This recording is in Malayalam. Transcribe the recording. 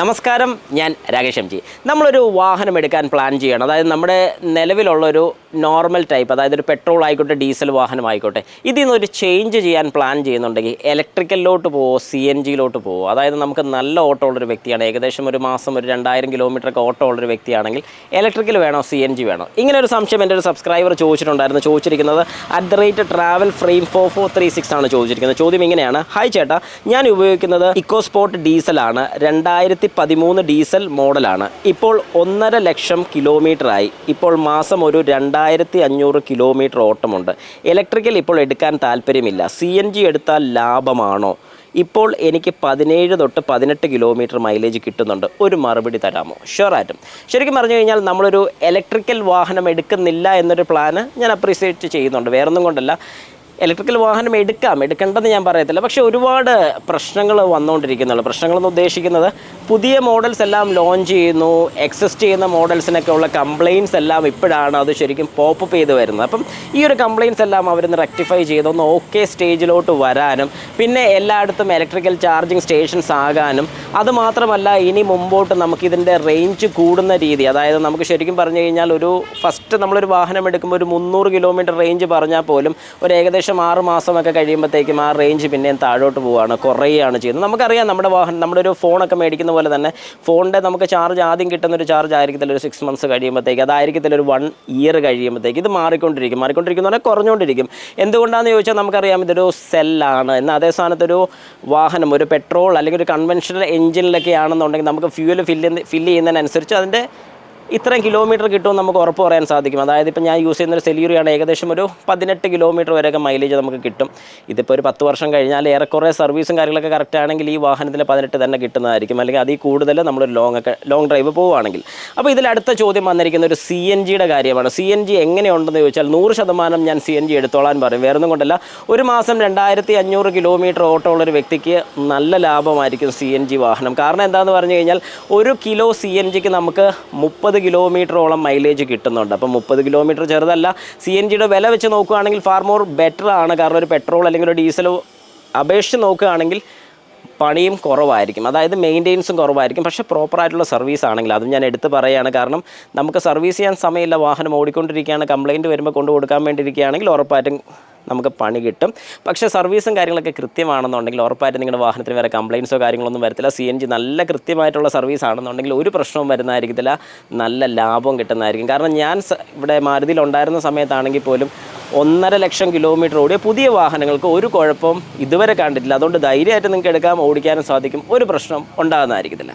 നമസ്കാരം ഞാൻ രാകേഷ് എം ജി. നമ്മളൊരു വാഹനം എടുക്കാൻ പ്ലാൻ ചെയ്യണം. അതായത് നമ്മുടെ നിലവിലുള്ളൊരു നോർമൽ ടൈപ്പ് അതായത് ഒരു പെട്രോൾ ആയിക്കോട്ടെ ഡീസൽ വാഹനം ആയിക്കോട്ടെ ഇതിൽ നിന്ന് ഒരു ചേഞ്ച് ചെയ്യാൻ പ്ലാൻ ചെയ്യുന്നുണ്ടെങ്കിൽ ഇലക്ട്രിക്കലിലോട്ട് പോവോ സി എൻ ജിയിലോട്ട് പോവോ? അതായത് നമുക്ക് നല്ല ഓട്ടോ ഉള്ളൊരു വ്യക്തിയാണ് ഏകദേശം ഒരു മാസം ഒരു രണ്ടായിരം കിലോമീറ്റർ ഒക്കെ ഓട്ടോ ഉള്ളൊരു വ്യക്തിയാണെങ്കിൽ ഇലക്ട്രിക്കൽ വേണോ സി എൻ ജി വേണോ? ഇങ്ങനെ ഒരു സംശയം എന്റെ ഒരു സബ്സ്ക്രൈബർ ചോദിച്ചിട്ടുണ്ടായിരുന്നു. ചോദിച്ചിരിക്കുന്നത് at the rate travel frame four four three six ആണ് ചോദിച്ചിരിക്കുന്നത്. ചോദ്യം ഇങ്ങനെയാണ്. ഹായ് ചേട്ടാ ഞാൻ ഉപയോഗിക്കുന്നത് ഇക്കോസ്പോർട്ട് ഡീസലാണ് രണ്ടായിരത്തി പതിമൂന്ന് ഡീസൽ മോഡലാണ്. ഇപ്പോൾ ഒന്നര ലക്ഷം കിലോമീറ്ററായി. ഇപ്പോൾ മാസം ഒരു രണ്ടായിരത്തി അഞ്ഞൂറ് കിലോമീറ്റർ ഓട്ടമുണ്ട്. ഇലക്ട്രിക്കൽ ഇപ്പോൾ എടുക്കാൻ താല്പര്യമില്ല. സി എൻ ജി എടുത്താൽ ലാഭമാണോ? ഇപ്പോൾ എനിക്ക് പതിനേഴ് തൊട്ട് പതിനെട്ട് കിലോമീറ്റർ മൈലേജ് കിട്ടുന്നുണ്ട്. ഒരു മറുപടി തരാമോ? ഷുവറായിട്ടും ശരിക്കും പറഞ്ഞു കഴിഞ്ഞാൽ നമ്മളൊരു ഇലക്ട്രിക്കൽ വാഹനം എടുക്കുന്നില്ല എന്നൊരു പ്ലാന് ഞാൻ അപ്രീസിയേറ്റ് ചെയ്യുന്നുണ്ട്. വേറൊന്നും കൊണ്ടല്ല. ഇലക്ട്രിക്കൽ വാഹനം എടുക്കാം. എടുക്കേണ്ടെന്ന് ഞാൻ പറയത്തില്ല. പക്ഷേ ഒരുപാട് പ്രശ്നങ്ങൾ വന്നുകൊണ്ടിരിക്കുന്നുള്ളൂ പ്രശ്നങ്ങളെന്ന് ഉദ്ദേശിക്കുന്നത് പുതിയ മോഡൽസ് എല്ലാം ലോഞ്ച് ചെയ്യുന്നു. എക്സിസ്റ്റ് ചെയ്യുന്ന മോഡൽസിനൊക്കെ ഉള്ള കംപ്ലയിൻസ് എല്ലാം ഇപ്പോഴാണ് അത് ശരിക്കും പോപ്പപ്പ് ചെയ്ത് വരുന്നത്. അപ്പം ഈ ഒരു കംപ്ലയിൻസ് എല്ലാം അവരൊന്ന് റെക്ടിഫൈ ചെയ്തൊന്ന് ഓക്കെ സ്റ്റേജിലോട്ട് വരാനും പിന്നെ എല്ലായിടത്തും ഇലക്ട്രിക്കൽ ചാർജിങ് സ്റ്റേഷൻസ് ആകാനും അതുമാത്രമല്ല ഇനി മുമ്പോട്ട് നമുക്കിതിന്റെ റേഞ്ച് കൂടുന്ന രീതി അതായത് നമുക്ക് ശരിക്കും പറഞ്ഞു കഴിഞ്ഞാൽ ഒരു ഫസ്റ്റ് നമ്മളൊരു വാഹനം എടുക്കുമ്പോൾ ഒരു മുന്നൂറ് കിലോമീറ്റർ റേഞ്ച് പറഞ്ഞാൽ പോലും ഒരു ഏകദേശം ആറ് മാസമൊക്കെ കഴിയുമ്പോഴത്തേക്കും ആ റേഞ്ച് പിന്നെയും താഴോട്ട് പോവുകയാണ് കുറയുകയാണ് ചെയ്യുന്നത്. നമുക്കറിയാം നമ്മുടെ വാഹനം നമ്മുടെ ഒരു ഫോണൊക്കെ മേടിക്കുന്ന പോലെ തന്നെ ഫോണിന്റെ നമുക്ക് ചാർജ് ആദ്യം കിട്ടുന്ന ഒരു ചാർജ് ആയിരിക്കത്തില്ല ഒരു സിക്സ് മന്ത്സ് കഴിയുമ്പോഴത്തേക്ക് അതായിരിക്കത്തില്ല ഒരു വൺ ഇയർ കഴിയുമ്പോഴത്തേക്ക്. ഇത് മാറിക്കൊണ്ടിരിക്കും മാറിക്കൊണ്ടിരിക്കുന്ന പറഞ്ഞാൽ കുറഞ്ഞുകൊണ്ടിരിക്കും. എന്തുകൊണ്ടാണെന്ന് ചോദിച്ചാൽ നമുക്കറിയാം ഇതൊരു സെല്ലാണ് എന്നാൽ അതേ സ്ഥാനത്തൊരു വാഹനം ഒരു പെട്രോൾ അല്ലെങ്കിൽ ഒരു കൺവെൻഷണൽ എഞ്ചിനിലൊക്കെ ആണെന്നുണ്ടെങ്കിൽ നമുക്ക് ഫ്യൂവൽ ഫില്ല് ഫില്ല് ചെയ്യുന്നതിനനുസരിച്ച് അതിന്റെ ഇത്രയും കിലോമീറ്റർ കിട്ടുമെന്ന് നമുക്ക് ഉറപ്പ് പറയാൻ സാധിക്കും. അതായത് ഇപ്പോൾ ഞാൻ യൂസ് ചെയ്യുന്ന ഒരു സെല്യൂറിയാണ് ഏകദേശം ഒരു പതിനെട്ട് കിലോമീറ്റർ വരെയൊക്കെ മൈലേജ് നമുക്ക് കിട്ടും. ഇതിപ്പോൾ ഒരു പത്ത് വർഷം കഴിഞ്ഞാൽ ഏറെക്കുറെ സർവീസും കാര്യങ്ങളൊക്കെ കറക്റ്റ് ആണെങ്കിൽ ഈ വാഹനത്തിൽ പതിനെട്ട് തന്നെ കിട്ടുന്നതായിരിക്കും. അല്ലെങ്കിൽ അതിൽ കൂടുതൽ നമ്മൾ ലോങ് ഒക്കെ ലോങ് ഡ്രൈവ് പോവുകയാണെങ്കിൽ. അപ്പോൾ ഇതിൽ അടുത്ത ചോദ്യം വന്നിരിക്കുന്ന ഒരു സി എൻ ജിയുടെ കാര്യമാണ്. സി എൻ ജി എങ്ങനെയുണ്ടെന്ന് ചോദിച്ചാൽ നൂറ് ശതമാനം ഞാൻ സി എൻ ജി എടുത്തോളാൻ പറയും. വേറെ ഒന്നും കൊണ്ടല്ല. ഒരു മാസം രണ്ടായിരത്തി അഞ്ഞൂറ് കിലോമീറ്റർ ഓട്ടോ ഉള്ളൊരു വ്യക്തിക്ക് നല്ല ലാഭമായിരിക്കും സി എൻ ജി വാഹനം. കാരണം എന്താണെന്ന് പറഞ്ഞു കഴിഞ്ഞാൽ ഒരു കിലോ സി എൻ ജിക്ക് നമുക്ക് മുപ്പത് കിലോമീറ്ററോളം മൈലേജ് കിട്ടുന്നുണ്ട്. അപ്പം മുപ്പത് കിലോമീറ്റർ ചെറുതല്ല സി എൻ ജിയുടെ വില വെച്ച് നോക്കുകയാണെങ്കിൽ ഫാർ മോർ ബെറ്റർ ആണ്. കാരണം ഒരു പെട്രോൾ അല്ലെങ്കിൽ ഒരു ഡീസൽ അപേക്ഷിച്ച് നോക്കുകയാണെങ്കിൽ പണിയും കുറവായിരിക്കും. അതായത് മെയിന്റെനൻസും കുറവായിരിക്കും. പക്ഷേ പ്രോപ്പറായിട്ടുള്ള സർവീസ് ആണെങ്കിൽ അതും ഞാൻ എടുത്തു പറയുകയാണ്. കാരണം നമുക്ക് സർവീസ് ചെയ്യാൻ സമയമില്ല. വാഹനം ഓടിക്കൊണ്ടിരിക്കുകയാണ്. കംപ്ലയിന്റ് വരുമ്പോൾ കൊണ്ടു കൊടുക്കാൻ വേണ്ടിയിരിക്കുകയാണെങ്കിൽ ഉറപ്പായിട്ടും നമുക്ക് പണി കിട്ടും. പക്ഷേ സർവീസും കാര്യങ്ങളൊക്കെ കൃത്യമാണെന്നുണ്ടെങ്കിൽ ഉറപ്പായിട്ട് നിങ്ങളുടെ വാഹനത്തിന് വേറെ കംപ്ലയിൻസോ കാര്യങ്ങളൊന്നും വരത്തില്ല. സി എൻ ജി നല്ല കൃത്യമായിട്ടുള്ള സർവീസ് ആണെന്നുണ്ടെങ്കിൽ ഒരു പ്രശ്നവും വരുന്നതായിരിക്കത്തില്ല. നല്ല ലാഭം കിട്ടുന്നതായിരിക്കും. കാരണം ഞാൻ ഇവിടെ മാരുതിയിലുണ്ടായിരുന്ന സമയത്താണെങ്കിൽ പോലും ഒന്നര ലക്ഷം കിലോമീറ്റർ ഓടിയ പുതിയ വാഹനങ്ങൾക്ക് ഒരു കുഴപ്പവും ഇതുവരെ കണ്ടിട്ടില്ല. അതുകൊണ്ട് ധൈര്യമായിട്ട് നിങ്ങൾക്ക് എടുക്കാം ഓടിക്കാനും സാധിക്കും. ഒരു പ്രശ്നം ഉണ്ടാകുന്നതായിരിക്കത്തില്ല.